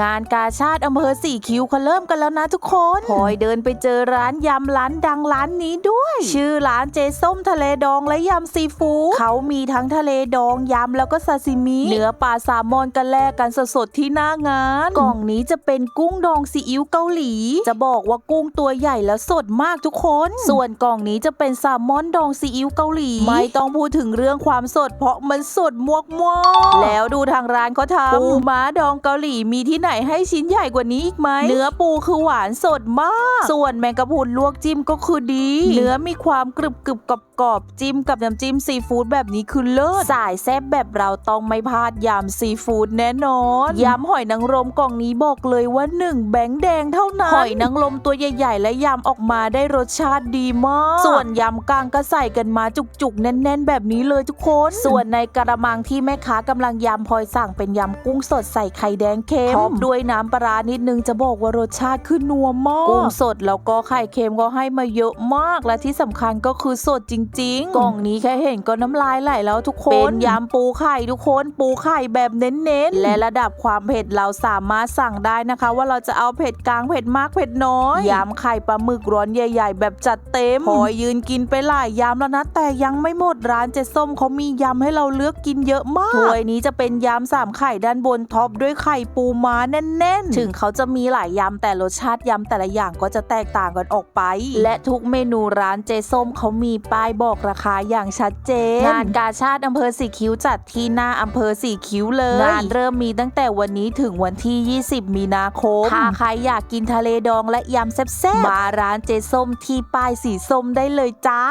งานกาชาติอำเภอสี่คิ้วเขาเริ่มกันแล้วนะทุกคนพลอยเดินไปเจอร้านยำร้านดังร้านนี้ด้วย ชื่อร้านเจส้มทะเลดองและยำซีฟู้ดเขามีทั้งทะเลดองยำแล้วก็ซาซิมิเนื้อปลาแซลมอนกันแลกกันสดๆที่หน้างาน กล่องนี้จะเป็นกุ้งดองซีอิ๊วเกาหลี จะบอกว่ากุ้งตัวใหญ่และสดมากทุกคน ส่วนกล่องนี้จะเป็นแซลมอนดองซีอิ๊วเกาหลี ไม่ต้องพูดถึงเรื่องความสด เพราะมันสดมวกมวๆแล้วดูทางร้านเขาทำปูม้าดองเกาหลีมีที่ไหนให้ชิ้นใหญ่กว่านี้อีกไหม เนื้อปูคือหวานสดมาก ส่วนแมงกะพรุนลวกจิ้มก็คือดี เนื้อมีความกรึบกรึบกรอบ กอบจิ้มกับน้ำจิ้มซีฟู้ดแบบนี้คือเลิศสายแซ่บแบบเราต้องไม่พลาดยำซีฟู้ดแน่นอนยำหอยนางรมกล่องนี้บอกเลยว่าหนึ่งแบงค์แดงเท่านั้นหอยนางรมตัวใหญ่ ๆ และยำออกมาได้รสชาติดีมาก ส่วนยำกลางก็ใส่กันมาจุกๆ แน่น ๆ แบบนี้เลยทุกคน ส่วนในกระมังที่แม่ค้ากำลังยำพลอยสั่งเป็นยำกุ้งสดใส่ไข่แดงเค็มท็อปด้วยน้ำปลาร้านิดนึงจะบอกว่ารสชาติคือนัวมากกุ้งสดแล้วก็ไข่เค็มก็ให้มาเยอะมากและที่สำคัญก็คือสดจริงๆกล่องนี้แค่เห็นก็น้ำลายไหลแล้วทุกคน เป็นยำปูไข่ทุกคน ปูไข่แบบเน้นๆ และระดับความเผ็ดเราสามารถสั่งได้นะคะ ว่าเราจะเอาเผ็ดกลางเผ็ดมากเผ็ดน้อยยำไข่ปลาหมึกร้อนใหญ่ ๆ แบบจัดเต็มพอยืนกินไปหลายยำแล้วนะ แต่ยังไม่หมดร้านเจส้มเขามียำให้เราเลือกกินเยอะมากถ้วยนี้จะเป็นยำสามไข่ด้านบนท็อปด้วยไข่ปูม้าแน่นๆ ถึงเขาจะมีหลายยำแต่รสชาติยำแต่ละอย่างก็จะแตกต่างกันออกไป และทุกเมนูร้านเจส้มเขามีป้ายบอกราคาอย่างชัดเจน งานกาชาติอำเภอสีคิ้วจัดที่หน้าอำเภอสีคิ้วเลย งานเริ่มมีตั้งแต่วันนี้ถึงวันที่ 20 มีนาคมถ้าใครอยากกินทะเลดองและยำแซ่บๆมาร้านเจส้มที่ป้ายสีส้มได้เลยจ้า